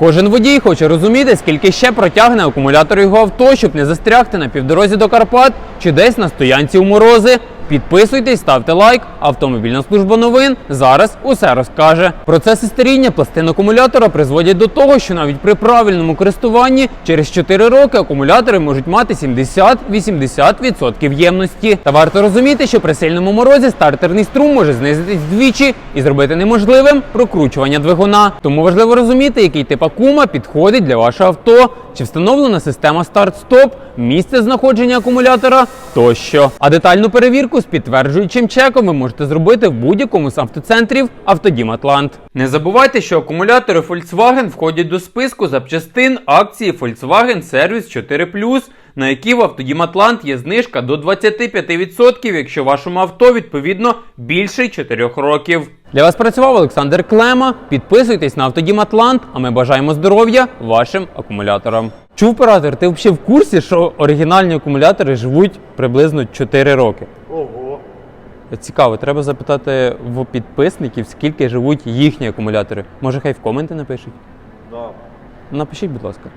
Кожен водій хоче розуміти, скільки ще протягне акумулятор його авто, щоб не застрягти на півдорозі до Карпат чи десь на стоянці у морози. Підписуйтесь, ставте лайк. Автомобільна служба новин зараз усе розкаже. Процеси старіння пластин акумулятора призводять до того, що навіть при правильному користуванні через 4 роки акумулятори можуть мати 70-80% ємності. Та варто розуміти, що при сильному морозі стартерний струм може знизитись вдвічі і зробити неможливим прокручування двигуна. Тому важливо розуміти, який тип акума підходить для вашого авто, чи встановлена система старт-стоп, місце знаходження акумулятора тощо. А детальну перевірку з підтверджуючим чеком ви можете зробити в будь-якому з автоцентрів Автодім Атлант. Не забувайте, що акумулятори Volkswagen входять до списку запчастин акції Volkswagen Service 4 на які в Автодім Атлант є знижка до 25%, якщо вашому авто відповідно більше 4 років. Для вас працював Олександр Клема. Підписуйтесь на Автодім Атлант, а ми бажаємо здоров'я вашим акумуляторам. Чув оператор, ти взагалі в курсі, що оригінальні акумулятори живуть приблизно 4 роки. Ого. Цікаво, треба запитати в підписників, скільки живуть їхні акумулятори. Може, хай в коменти напишуть? Да. Напишіть, будь ласка.